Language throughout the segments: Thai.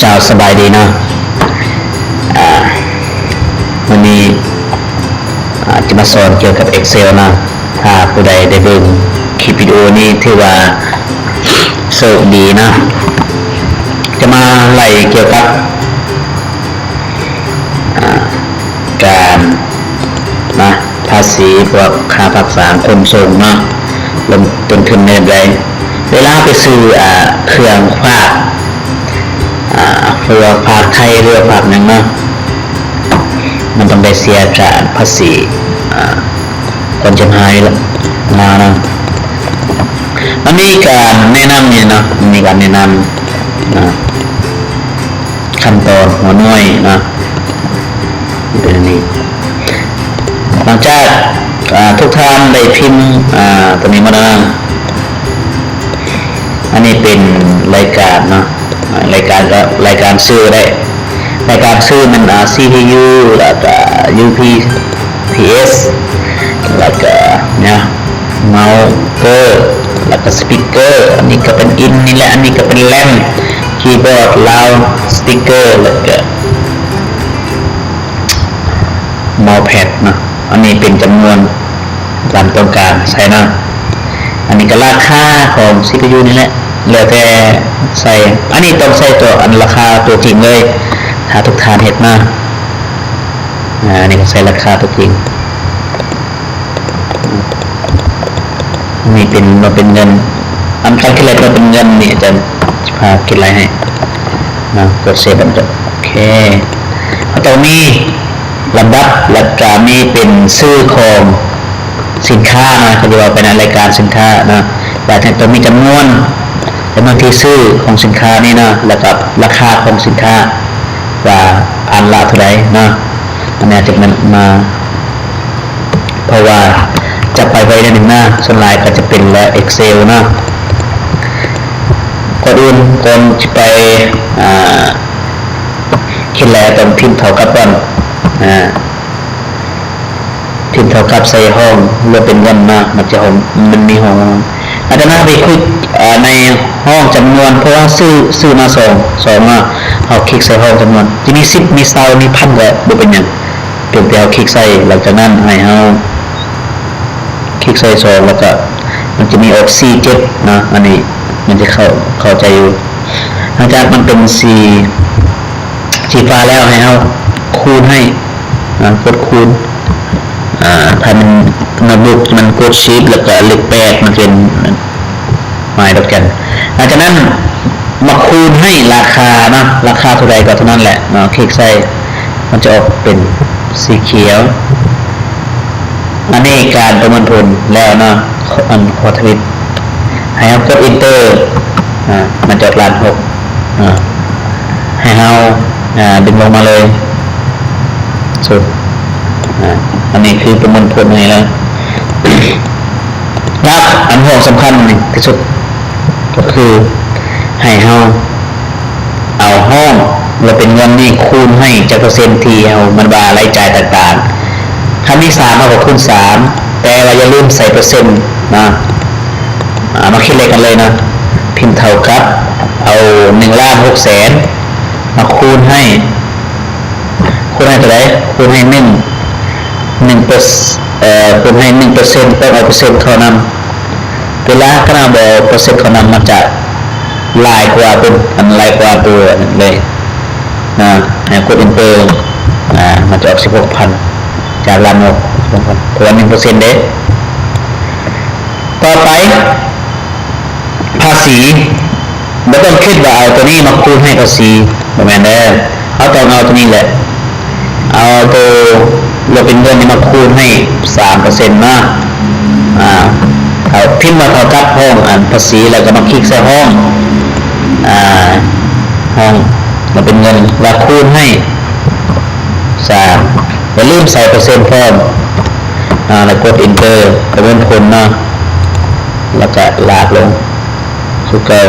เจ้าสบายดีเนาะวันนี้จะมาสอนเกี่ยวกับ Excel นะถ้าผู้ใดได้เบิ่งคลิปวิดีโอนี้ถือว่าโชคดีนะ จะมาไล่เกี่ยวกับการนะภาษีพวกค่าพักษาขนส่งเนาะลงต้นทุนในใดเวลาไปซื้ออเครื่องฝากอ่า เรือภาคไทยเรือภาคหนึ่งเนาะมันต้องได้เสียจากภาษีคนจะหายมาเนาะมันมีการแนะนำเนี่ยนะมันมีการแนะนำนะขั้นตอนหัวหน่วยนะเป็นอันนี้หลังจากทุกท่านได้พิมพ์ตัวนี้มาแล้วอันนี้เป็นรายการเนาะ รายการก็รายการซื้อได้รายการซื้อมันอ่า CPU แล้วก็ UPS แล้วก็เนี่ยเมาส์เกอร์แล้วก็สปีกเกอร์อันนี้ก็เป็นอินนี่แหละอันนี้ก็เป็นแรมคีย์บอร์ดลาวสปีกเกอร์แล้วก็เมาส์แพดเนะอันนี้เป็นจำนวนตามต้องการใช่นะอันนี้ก็ราคาของ CPU นี่แหละ แล้วแต่ใส่อันนี้ต้องใส่ตัวอันราคาตัวจริงเลย ถ้าทุกทานเห็ดมาอ่าอันนี้ก็ใส่ราคาตัวจริงนี่เป็นมาเป็นเงิน อันครั้งที่แล้วมาเป็นเงินนี่อาจะพาคิดอะไรให้นะกดเซฟมันจบโอเคตรงนี้ลำดับและกามีเป็นซื้อของสินค้านะเขาเรียกว่าเป็นรายการสินค้านะแต่ต้องมีจำนวน จำนวนที่ซื้อของสินค้านี่นะแล้วก็ราคาของสินค้าว่าอันละเท่าไรนะอันนี้จะมันมา เพราะว่าจะไปไว้ในหนึ่งหน้าส่วนลายก็จะเป็นและ Excel นะก่อนอื่นก่อนจะไปอ่าคิดแล้วต้องพิมพ์เท่ากับก่อนอ่าพิมพ์เท่ากับใส่ห้องเรือเป็นวันมากมันจะหองมันมีห้อง อาจจะน่าไปคลิกในห้องจำนวน เพราะว่าซื้อซื้อมาสองสองมาเอาคลิกใส่ห้องจำนวนจะมีสิบมีเซามีพันก็บ่เป็นยังเพียงแต่เอาคลิกใส่หลังจากนั้นให้เอาคลิกใส่สองแล้วก็มันจะมีออกสีเจ็ดนะอันนี้มันจะเข้าเข้าใจอยู่หลังจากมันเป็นสีสีฟ้าแล้วให้เอาคูณให้อ่ากดคูณอ่าถ้ามัน โน้ตบุ๊กมันกดชีพแล้วก็เลขแปดมันเป็นหมายดอกจันหลังจากนั้นมาคูณให้ราคานะราคาเท่าไรก็เท่านั้นแหละเนาะคลิกใส่มันจะออกเป็นสีเขียวอันนี้การประเมินผลแล้วเนาะอันขอทวิตให้เรากด enter อ่ามันจะกล้านหกให้เราอ่าดึงลงมาเลยสุดอันนี้คือประมวลผลไงแล้ว รักอันห่วสำคัญนึ่ที่สุด ก็คือให้เฮาเอาห้องเราเป็นเงินนี่คูณให้จากเปอร์เซ็นต์ที่เอามันบารายจ่ายต่างๆคำที่สามมากกว่าคูณสามแต่ว่าอย่าลืมใส่เปอร์เซ็นต์นะอ่ามาคิดเลขกันเลยนะ พิมพ์เท่ากับ เอาหนึ่งล้านหกแสนมาคูณให้ คูณให้เท่าไหร่คูณให้หนึ่ง หนึ่งเปอร์เอ่อคุณให้หนึ่งเปอร์เซ็นต์ต้องเอาเปอร์เซ็นต์เขานำเวลาขนาดบอกเปอร์เซ็นต์เขานำมันจะลายกว่าเป็นอันลายกว่าตัวเลยนะให้กดอินเตอร์อ่ามันจะออกสิบหกพันจากล้านหกสองพันตัวหนึ่งเปอร์เซ็นต์เด้ต่อไป ภาษีไม่ต้องคิดว่าเอาตัวนี้มาคูณให้ภาษีประมาณนั้นเอาต้องเอาตัวนี้แหละเอาตัว เราเป็นเงินนี่มาคูณให้สามเปอร์เซ็นต์มาอ่าเอาพิมพ์มาเท่ากับห้องอันภาษีแล้วก็มาคลิกใส่ห้องอ่าห้องเราเป็นเงินแล้วคูณให้สามอย่าลืมใส่เปอร์เซ็นต์เพิ่มอ่าแล้วกด enter กระเว้นผลเนาะแล้วก็ลากลงสุดเกิล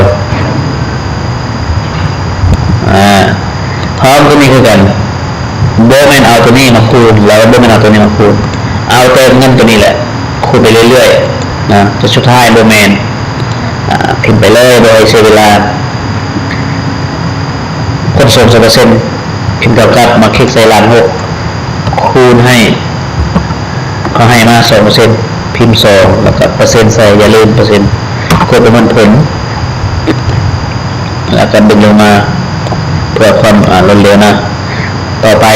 อ่าพร้อมก็มีคือกัน โบแมนเอาตัวนี้มาคูณแล้วโบแมนเอาตัวนี้มาคูณ เอาเติมเงินตัวนี้แหละ คูณไปเรื่อยๆนะจะสุดท้ายโบแมนพิมพ์ไปเลยโดยใช้เวลาคนส่งสองเปอร์เซ็นต์พิมพ์กับกับมาคลิกใส่ล้านหกคูณให้เขาให้มาสองเปอร์เซ็นต์พิมพ์สองแล้วก็เปอร์เซ็นต์ใส่อย่าลืมเปอร์เซ็นต์กดประมวลผลแล้วก็ดึงลงมาเพื่อความอ่ารวดเร็วนะ ต่อไป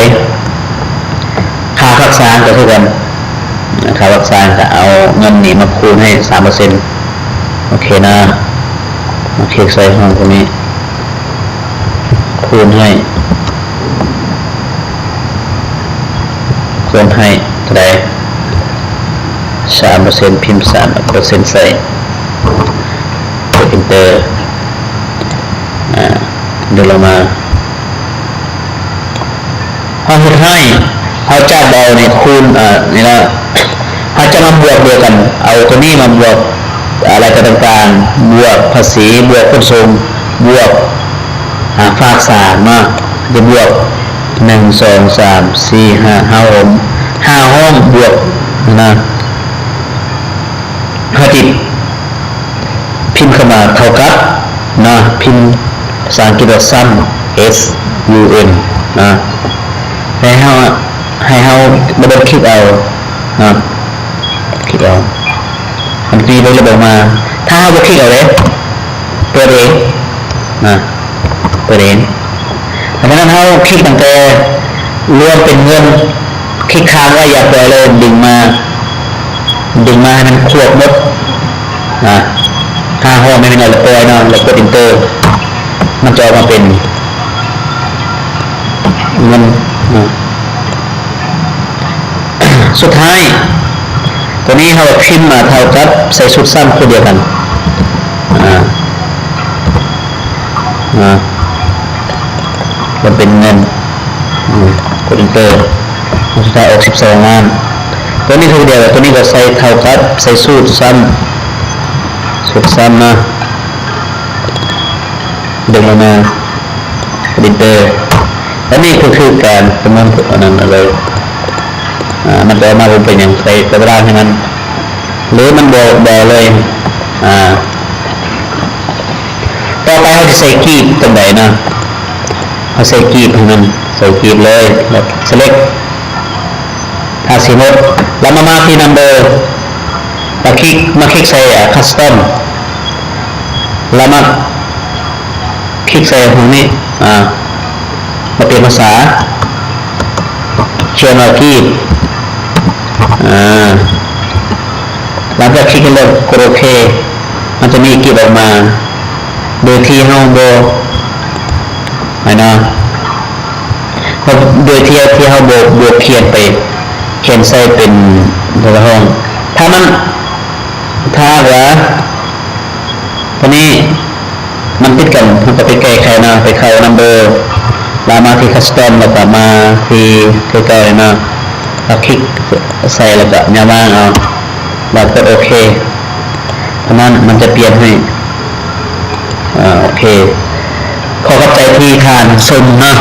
ค่ารักษาก็เท่ากันค่ารักษาก็เอาเงินหนีมาคูณให้สามเปอร์เซ็นต์โอเคนะมาคใส่ห้องตรงนี้ คูณให้คูณให้เท่าไหรสามเปอร์เซ็นต์พิมพ์สามเปอร์เซ็นต์ใส่กดอินเตอร์อ่าเดินลงมา พอสุดท้ายเขาจะเอาในคูณอ่านี่นะเขาจะมาบวกเดียวกัน เอาตัวนี้มาบวกอะไรก็ต่างๆ บวกภาษีบวกขนส่งบวกอ่าฝากสารมาจะบวกหนึ่งสองสามสี่ห้าห้าห้องห้าห้องบวกนะห้าจิตพิมพ์เข้ามาเท่ากับนะพิมพ์ภาษาอังกฤษว่า sum s u m นะ ให้เฮาให้เฮาบัดเดิลคลิกเอานะคลิกเอามันมีเระบบมา ถ้าเฮาบ่คลิกเอาเลยเปิดเองนะเปิดเองดังนั้นเฮาคลิกตั้งแต่รวมเป็นเงินคลิกค้างไว้อย่าปล่อยเลยดึงมา ดึงมาให้มันควบหมดนะห้าห้องไม่เป็นอะไรปล่อยเนาะแล้วกดอินเตอร์มันจะออกมาเป็นเงินอ่า สุดท้าย ตัวนี้เราพิมพ์มาเท่ากับใส่ชุดสั้นคนเดียวกันอ่าอ่ามันเป็นเงินอืมกดอินเตอร์สุดท้ายออกสิบสองล้านตัวนี้คือเดียวตัวนี้ก็ใส่เท่ากับใส่สูตรซ้ำสุดซ้ำนะดึงลงมาดินเตอร์ และนี่ก็คือการประมวลผลอันนั้นเลยอ่ามันจะมาเป็นอย่างใส่กระดานให้มันหรือมันบอกบอกเลยอ่าต่อไปเราจะใส่กีบตรงไหนนะเราใส่กีบให้มันใส่กีบเลยแล้ว select ภาษีหมดแล้วมามาที่ number มาคลิกมาคลิกใส่คัสตอมแล้วมาคลิกใส่ตรงนี้อ่า มาเปลี่ยนภาษา เชิญมากีบอ่หลังจากคลิกกันเลยกดโอเค มันจะมีกีบออกมา โดยที่ห้องโบไม่นะโดยที่ที่ห้องโบโบเขียนไปเขียนใส่เป็นตัวห้อง ถ้ามันถ้าว่าตัวนี้มันติดกันมันก็ไปแก้ไขนะไปเข้า number แล้วมาที่คัสตอมแล้วก็มาที่ที่เก่าเลยนะเราคลิกใส่แล้วก็ยาว่างเอาแล้วก็โอเคเพราะนั้นมันจะเปลี่ยนให้อ่าโอเคขอขอบใจที่ทานชมนะ